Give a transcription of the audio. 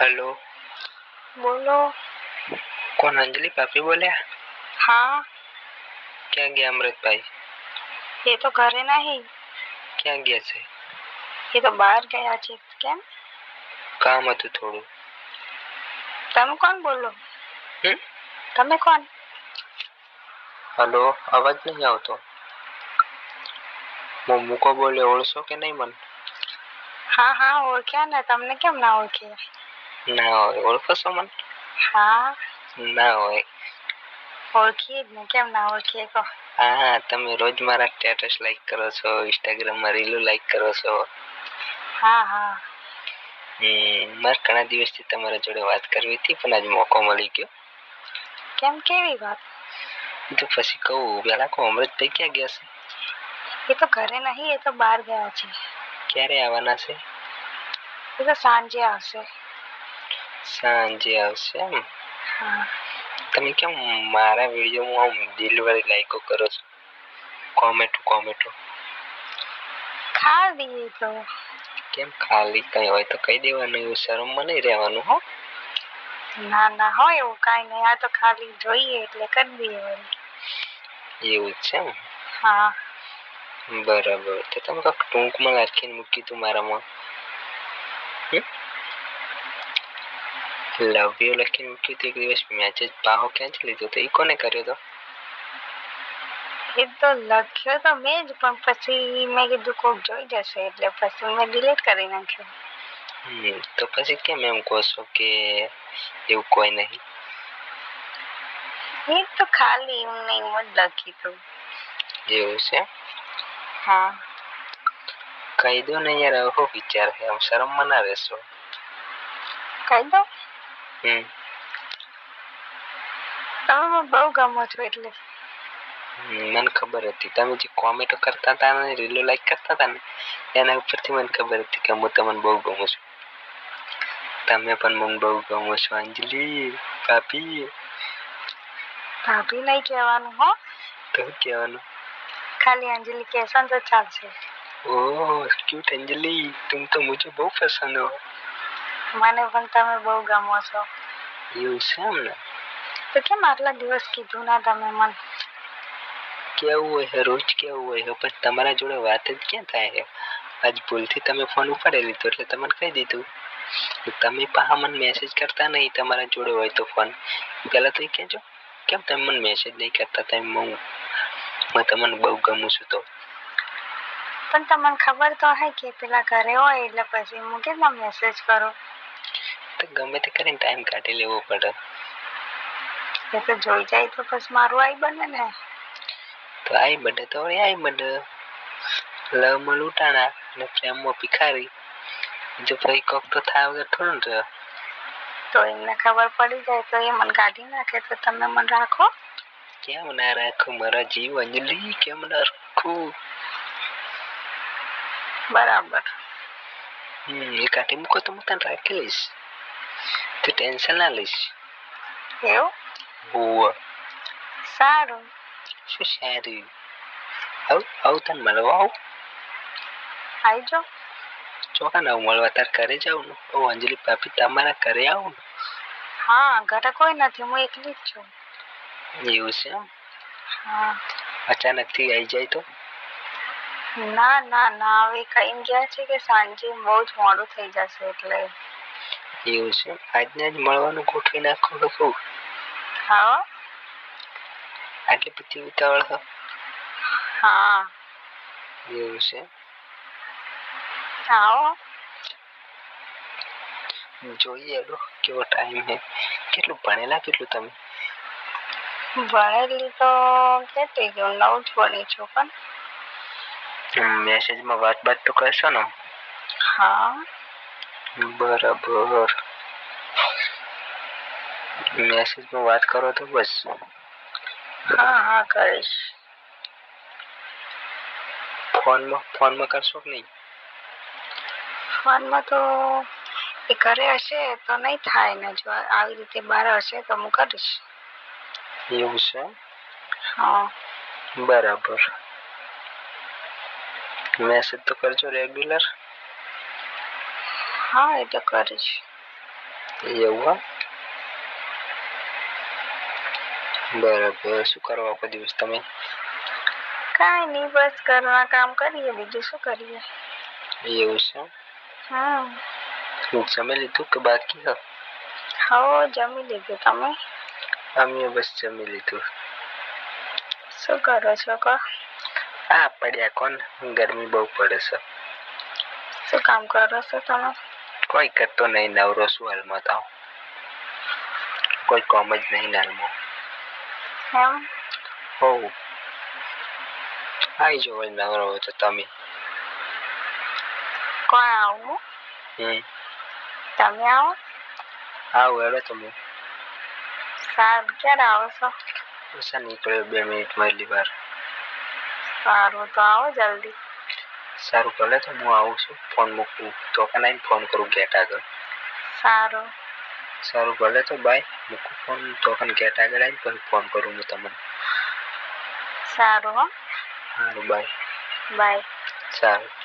Hello બોલો. કોણ અંજલિ? ભાભી બોલ્યા? હા. ક્યાં ગયા અમૃતભાઈ? એ તો ઘરે નહીં. ક્યાં ગયા છે? એ તો બહાર ગયા છે. કેમ? કામ હતું થોડું. તમે કોણ બોલો? તમે કોણ? હલો અવાજ નહીં આવતો. હું મૂકો બોલે ઓળખો કે નહીં મને? હા હા ઓળખ્યા ને. તમને કેમ ના ઓળખી? ના હોય ઓળખો છો મને હા ના હોય ઓળખી જ ને કેમ ના ઓળખીએ કહો હા હા તમે રોજ મારા સ્ટેટસ લાઈક કરો છો ઇન્સ્ટાગ્રામમાં રીલો લાઈક કરો છો હા હા હમ મારે ઘણા દિવસથી તમારા જોડે વાત કરવી હતી પણ આજ મોકો મળી ગયો. કેમ કેવી વાત તો પછી કહું પેલા કહું અમૃતભાઈ ક્યાં ગયા છે? એ તો ઘરે નહીં એ તો બહાર ગયા છે. ક્યારે આવવાના છે? એ તો સાંજે આવશે. સાંજે આવશે એમ. તમે કેમ મારા વિડીયોમાં આમ દિલવાળી લાઈકો કરો છો? કોમેન્ટો કોમેન્ટો ખાલી તો. કેમ ખાલી? કઈ હોય તો કહી દેવાનું એવું શરમ નહીં રહેવાનું હો. ના ના હોય એવું કાંઈ નહીં. આ તો ખાલી જોઈએ એટલે કરી દઈએ એવું છે એમ? હા. બરાબર. તો તમે કાંક ટૂંકમાં લખીને મૂકી તું મારામાં. લવ. યુ લખીને મૂક્યું હતું એક દિવસ મેસેજ પાહો ક્યાંથી લીધો તો એ કોને કર્યો તો? એ તો લખ્યો તો મેં જ પણ પછી મેં કીધું કોક જોઈ જશે એટલે પછી મેં ડિલીટ કરી નાખ્યો. તો પછી કેમ એમ કહો છો કે એવું કોઈ નહીં? એ તો ખાલી એમ જ લખી તું એવું છે? હા. કહી દો ને યાર આવો વિચાર છે આમ શરમમાં ના રહેશો કહી દો. Hmm. Tamu mau bau gamo cewek leh, man kau berarti tamu cekuame dokar tantanai, rilulai karta tan, yang pertama kau berarti kamu taman bau gamo cewek, tamu yang paling mau bau gamo cewek, Angeli, papi, papi naik ke awan, oh, tau ke awan, oh, kali Angeli ke kisah cewek cawang cewek, oh, kini Tangeli tumpah muncul bau fasa noh. મને પણ તમે બહુ ગમો છો. એવું છે એમ ને? તો કેમ આટલા દિવસ કીધું ના તમે મને? કેવું હોય છે? રોજ કેવું હોય છે? પણ તમારા જોડે વાત જ ક્યાં થાય છે? આજ ભૂલથી તમે ફોન ઉપાડી લીધો એટલે તમને કહી દીધું. તમે પાછા મને મેસેજ કરતા નહીં તમારા જોડે હોય તો ફોન પહેલા તો એ કહેજો કેમ તમે મને મેસેજ નહીં કરતા? તમે હું હું તમને બહુ ગમું છું તો. પણ તમને ખબર તો હે કે પેલા ઘરે હોય એટલે પછી હું કેટલા મેસેજ કરું? ગમે તે કરીને ટાઈમ કાઢી લેવો પડે. એ તો જોઈ જાય તો પછી મારું આઈ બને ને. તો આઈ બડે તો વળી આઈ બડે લવમાં લૂંટાણા અને પ્રેમમાં ભિખારી. જો ભાઈ કોક તો થાય વગર થોડું ને રહે. તો એમને ખબર પડી જાય તો એ મને કાઢી નાખે તો તમે મને રાખો. કેમ ના રાખું? મારા જીવ અંજલિ કેમ ના રાખું? બરાબર. હમ એ કાઢી મૂકો તો હું તને રાખી લઈશ. તું ટેન્શન ના લઈશ એવું હોવ સારું શું સારું આવ આવ તને મળવા આવ આવજો ચોકા ના મળવા તાર ઘરે જાઉં ને ઓ અંજલિ ભાભી તમારા ઘરે આવું હા ઘરે કોઈ નથી હું એકલી જ છું એવું છે એમ હા અચાનકથી આવી જાય તો ના ના ના હવે કઈ ગયા છે કે સાંજે બહુ જ મોડું થઈ જશે એટલે એવું છે? આજને જ મળવાનું ગોઠવી નાખો તો શું? હા. આટલી બધી ઉતાવળ છે હા. એવું છે? આવો જોઈએ હેડો કેવો ટાઈમ છે. કેટલું ભણેલા કેટલું તમે? ભણેલી તો કેટલી ગયું નવ જ ભણી છું પણ. મેસેજમાં વાત બાત તો કરશો ને? હા. બરાબર. મેસેજમાં વાત કરો તો બસ. હા હા કરીશ. ફોનમાં ફોનમાં કરશો કે નહીં? ફોનમાં તો એ ઘરે હશે તો નહીં થાય ને જો આવી રીતે બહાર હશે તો હું કરીશ. એવું છે? હા. બરાબર. મેસેજ તો કરજો રેગ્યુલર હા એ તો કરીશ એવું હા બરાબર શું કરો આખો દિવસ તમે કાંઈ નહીં બસ ઘરના કામ કરીએ બીજું શું કરીએ એવું છે હમ જમી લીધું કે બાકી હો હો જમી લીધું તમે અમે બસ જમી લીધું શું કરો છો કહો આ પડ્યા કોણ ગરમી બહુ પડે છે શું કામ કરો છો તમે કોઈ કરતો નહીં નવરો શું હાલમાં તો કોઈ કોમ જ નહીં હાલમાં. એમ? હો. આવી જો નવરો હોય તો તમે. કોણ આવું? હમ. તમે આવો? આવું હેડો તમે. સારું ક્યારે આવો છો? ઓછા નીકળ્યો બે મિનિટમાં એટલી વાર સારું તો આવો જલ્દી. સારું ભલે તો હું આવું છું. ફોન મૂકું. તો કે ફોન કરું ગેટ આગળ. સારું. સારું ભલે તો બાય મૂકું ફોન તો કે ગેટ આગળ આવીને પછી ફોન કરું હું તમને. સારું હો. સારું બાય બાય સારું.